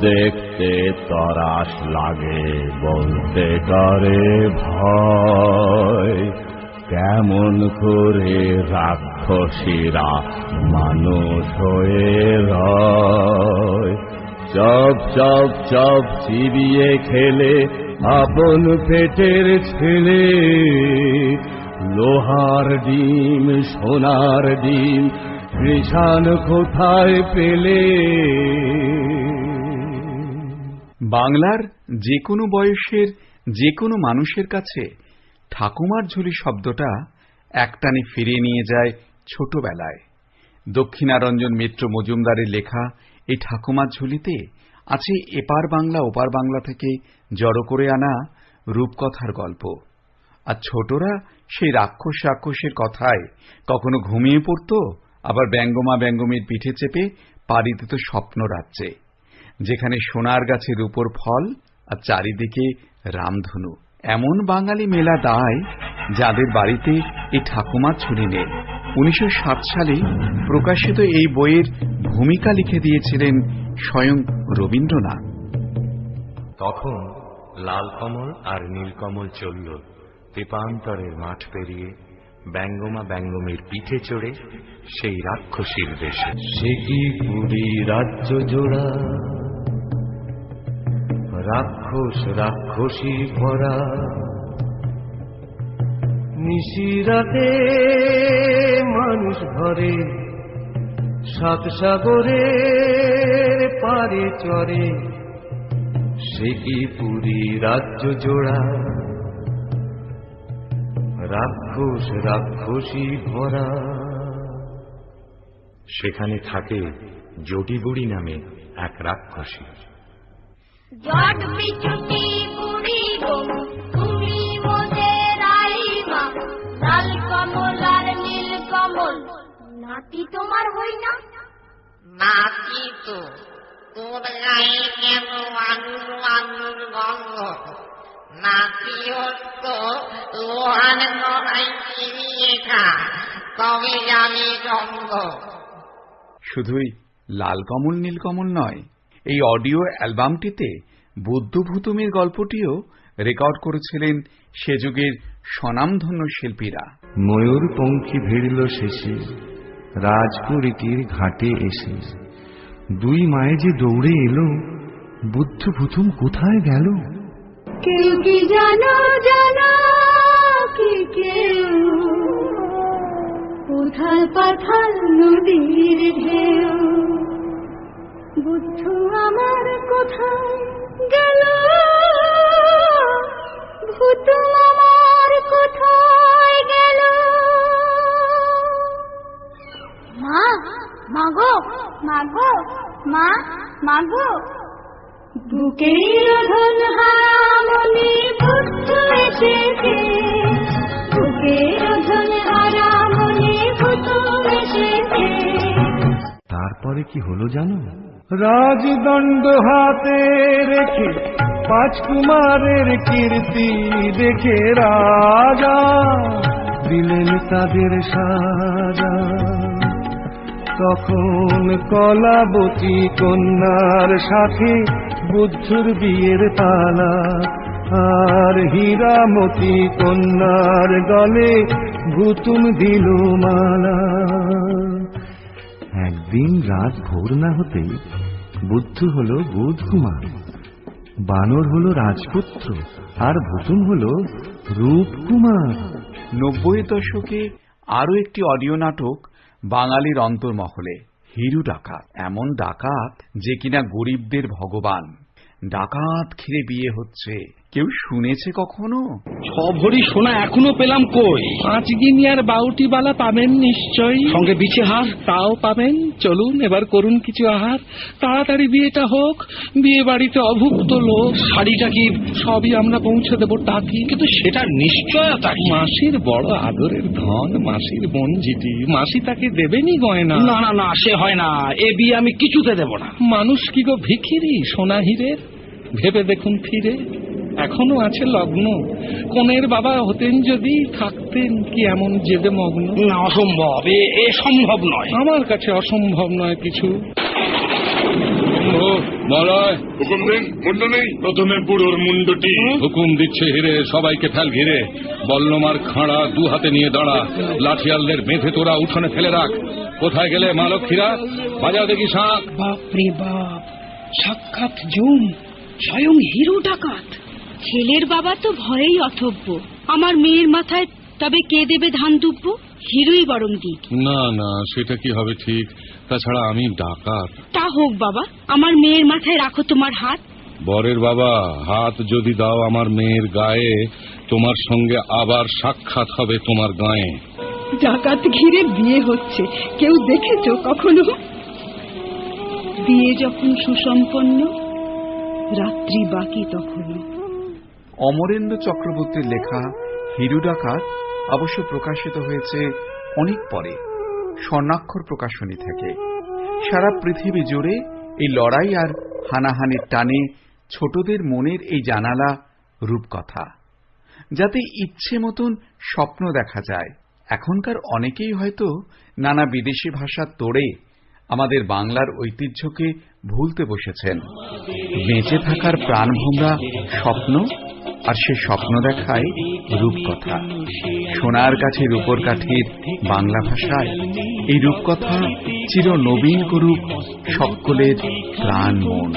দেখতে তরাস লাগে, বলতে করে ভয়। কেমন করে রাক্ষসীরা মানুষ হয়ে চপ চপ চপ চিবিয়ে খেলে, আপন পেটের ছেলে। লোহার ডিম, সোনার ডিম, কৃষাণ কোথায় পেলে? বাংলার যে কোনো বয়সের যে কোনো মানুষের কাছে ঠাকুমার ঝুলি শব্দটা একটানে ফিরিয়ে নিয়ে যায় ছোটবেলায়। দক্ষিণারঞ্জন মিত্র মজুমদারের লেখা এই ঠাকুমার ঝুলিতে আছে এপার বাংলা, ওপার বাংলা থেকে জড়ো করে আনা রূপকথার গল্প। আর ছোটরা সেই রাক্ষস রাক্ষসের কথায় কখনো ঘুমিয়ে পড়ত, আবার ব্যঙ্গমা ব্যঙ্গমীর পিঠে চেপে পাড়ি দিত স্বপ্ন রাজ্যে যেখানে সোনার গাছের উপর ফল আর চারিদিকে রামধনু। এমন বাঙালি মেলা দায় যাদের বাড়িতে এই ঠাকুমার ছুরি নেই। উনিশশো সালে প্রকাশিত এই বইয়ের ভূমিকা লিখে দিয়েছিলেন স্বয়ং রবীন্দ্রনাথ। তখন লাল কমল আর নীলকমল চলল। তেপান্তরের মাঠ পেরিয়ে ব্যঙ্গমা ব্যঙ্গমের পিঠে চড়ে সেই রাক্ষসীর দেশে। সে কি পুরী রাজ্য জোড়া? রাক্ষস, রাক্ষসী ভরা। নিশিরাতে মানুষ ঘরে সাত সাগরের পারে চরে সে কি পুরী রাজ্য জোড়া? রাক্ষস, রাক্ষসী ভরা। সেখানে থাকে জটিবুড়ি নামে এক রাক্ষসী। জট বিচুটি বুড়ি গো তুমি মোদের আইমা লাল কমল আর নীল কমল নাতি তোমার হই না? নাতি তো তোর গায়ে কেন আঙুর আঙুর গন্ধ নাতি তো লোহার নড়াই চিনিয়ে খা তবে জানি গন্ধ শুধুই লাল কমল নীলকমল নয় এই অডিও অ্যালবামটিতে বুদ্ধভূতমের গল্পটিও রেকর্ড করেছিলেন সে যুগের স্বনামধন্য শিল্পীরা। ময়ূর পঙ্খী ভিড়ল শেষে রাজপুরীটির ঘাটে এসে। দুই মায়ে যে দৌড়ে এলো বুদ্ধ ভুতুম কোথায় গেল? কেউ কি জানো জানো কি কেউ? উথাল পাথাল নদীর ঢেউ। বুদ্ধ আমার কোথায় গেল? ভূত আমার কোথায় গেল? মা মাগো মাগো মা মাগো বুকের ধন হারামনি বুদ্ধ এসেছে। বুকের ধন হারামনি ভূত এসেছে। তারপরে কি হলো জানো? রাজদণ্ড হাতে রেখে পাঁচ কুমারের কীর্তি দেখে রাজা দিলেন তাদের সাজা। তখন কলাবতী কন্যার সাথে বুদ্ধুর বিয়ের পালা। আর হীরামতি কন্যার গলে ভুতুম দিল মালা। একদিন রাত ভোর না হতে বুদ্ধ হল বুধ কুমার, বানর হল রাজপুত্র, আর ভুতুম হল রূপকুমার নব্বই দশকে আরও একটি অডিও নাটক বাঙালির অন্তর্মহলে, হিরু ডাকাত, এমন ডাকাত যে কিনা গরিবদের ভগবান। ডাকাত ঘিরে বিয়ে হচ্ছে। কেউ শুনেছে কখনো? ছ ভরি সোনা এখনও পেলাম কই? পাঁচ গিনিয়ার বাউটি বালা পাবেন নিশ্চয়ই। সঙ্গে বিছে হার তাও পাবেন। চলুন এবার করুন কিছু আহার। তাড়াতাড়ি বিয়েটা হোক বিয়ে বাড়িতে অভুক্ত লোক। শাড়িটা কি সবই আমরা পৌঁছে দেবো টাকি? কিন্তু সেটা নিশ্চয়তা মাসির বড় আদরের ধন মাসির বঞ্জিটি মাসি তাকে দেবেনি গয়না। না না না সে হয় না। এ বিয়ে আমি কিছুতে দেব না। মানুষ কি গো ভিখিরি সোনা হিরের ভেবে দেখুন ফিরে। এখনও আছে লগ্ন। কনের বাবা হতেন যদি থাকতেন কি এমন জেদে মগ্ন? না অসম্ভব। এ সম্ভব নয়। আমার কাছে অসম্ভব নয় কিছু। হুকুম দিন মুন্ড নেই। প্রথমে বুড়োর মুন্ডটি হুকুম দিচ্ছে হিরে সবাইকে ফেল ঘিরে। বল্লমার খাঁড়া দু হাতে নিয়ে দাঁড়া। লাঠিয়ালদের বেঁধে তোরা উঠোনে ফেলে রাখ। কোথায় গেলে মা লক্ষ্মীরা? বাজা দেখি শাঁখ বাপরে বাপ সাক্ষাৎ জুম স্বয়ং হিরো ডাকাত। ছেলের বাবা তো ভয়েই অথব্য। আমার মেয়ের মাথায় তবে কে দেবে ধান দুব্ব? হিরোই বরং দিক। না না সেটা কি হবে ঠিক? তাছাড়া আমি ডাকাত। তা হোক বাবা আমার মেয়ের মাথায় রাখো তোমার হাত। বরের বাবা হাত যদি দাও আমার মেয়ের গায়ে তোমার সঙ্গে আবার সাক্ষাৎ হবে তোমার গায়ে। ডাকাত ঘিরে বিয়ে হচ্ছে। কেউ দেখেছ কখনো? বিয়ে যখন সুসম্পন্ন রাত্রি বাকি তখনও। অমরেন্দ্র চক্রবর্তীর লেখা হিরু ডাকাত অবশ্য প্রকাশিত হয়েছে অনেক পরে, স্বর্ণাক্ষর প্রকাশনী থেকে। সারা পৃথিবী জুড়ে এই লড়াই আর হানাহানির টানে ছোটদের মনের এই জানালা রূপকথা। যাতে ইচ্ছে মতন স্বপ্ন দেখা যায়। এখনকার অনেকেই হয়তো নানা বিদেশি ভাষা তোড়ে আমাদের বাংলার ঐতিহ্যকে ভুলতে বসেছেন। বেঁচে থাকার প্রাণভোমরা স্বপ্ন আর সে স্বপ্ন দেখায় রূপকথা। সোনার কাছে রূপর কাঠির বাংলা ভাষায়। এই রূপকথা চির নবীন করুক সকলের প্রাণ মন।